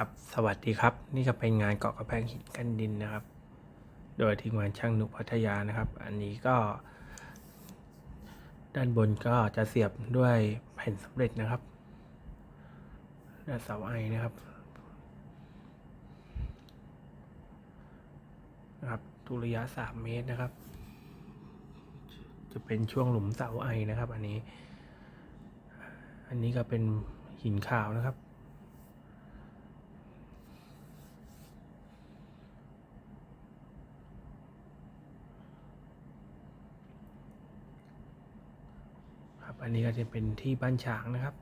ครับ สวัสดีครับ นี่ก็เป็นงานเกาะกระแพงหินกันดินนะครับ โดยทีมงานช่างนุพัทยานะครับ อันนี้ก็ ด้านบนก็จะเสียบด้วยแผ่นสำเร็จนะครับและเสาไอนะครับนะครับทุระยะ 3 เมตรนะครับ จะเป็นช่วงหลุมเสาไอนะครับ อันนี้ อันนี้ก็เป็นหินขาวนะครับ อันนี้ก็จะเป็นที่บ้านฉางนะครับ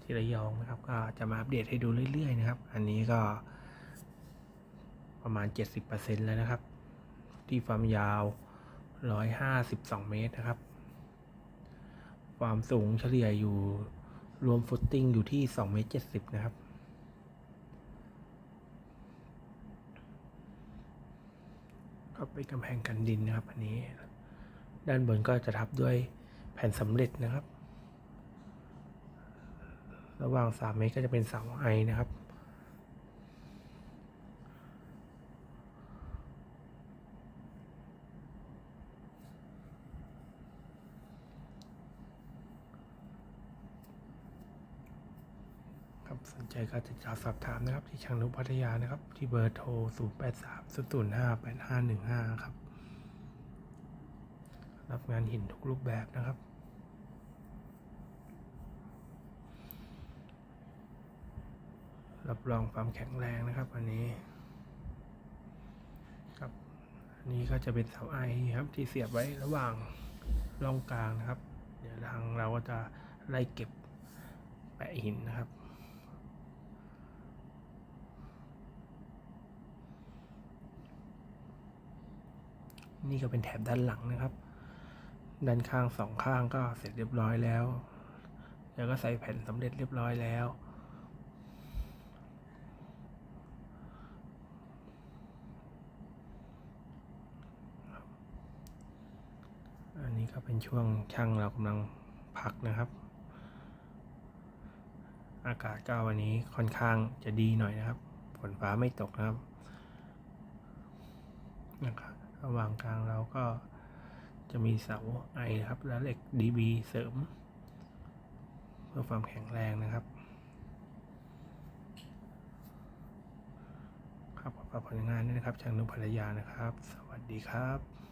ที่ระยองนะครับ ก็จะมาอัปเดตให้ดูเรื่อยๆนะครับ อันนี้ก็ประมาณ 70%แล้วนะครับ ที่ความยาว 152 เมตรนะครับ ความสูงเฉลี่ยอยู่รวมฟุตติ้งอยู่ที่2เมตร70 นะครับก็เป็นกำแพงกันดินนะครับ อันนี้ ด้านบนก็จะทับด้วย แผ่นสำเร็จนะครับ ระหว่าง 3 เมตรก็จะเป็นเสาไอนะครับ ครับสนใจก็ติดต่อสอบถามนะครับ ที่ช่างนุพัทยานะครับ ที่เบอร์โทร 0 8 3 0 0 5 8 5 1 5 ครับ รับงานหินทุกรูปแบบนะครับ รับรองความแข็งแรงนะครับ อันนี้ครับอันนี้ก็จะเป็นเสาไอครับที่เสียบไว้ระหว่างร่องกลางนะครับ เดี๋ยวทางเราก็จะไล่เก็บแปะหินนะครับนี่ก็เป็นแถบด้านหลังนะครับ ด้านข้างสองข้างก็เสร็จเรียบร้อยแล้ว แล้วก็ใส่แผ่นสำเร็จเรียบร้อยแล้ว อันนี้ก็เป็นช่วงช่างเรากำลังพักนะครับ อากาศก็วันนี้ค่อนข้างจะดีหน่อยนะครับ ฝนฟ้าไม่ตกนะครับนะครับระหว่างกลางเราก็ จะมีเสาไอครับ และเหล็ก DB เสริม เพื่อความแข็งแรงนะครับ ครับขอบคุณงานด้วยนะครับช่างนุภรรยานะครับ สวัสดีครับ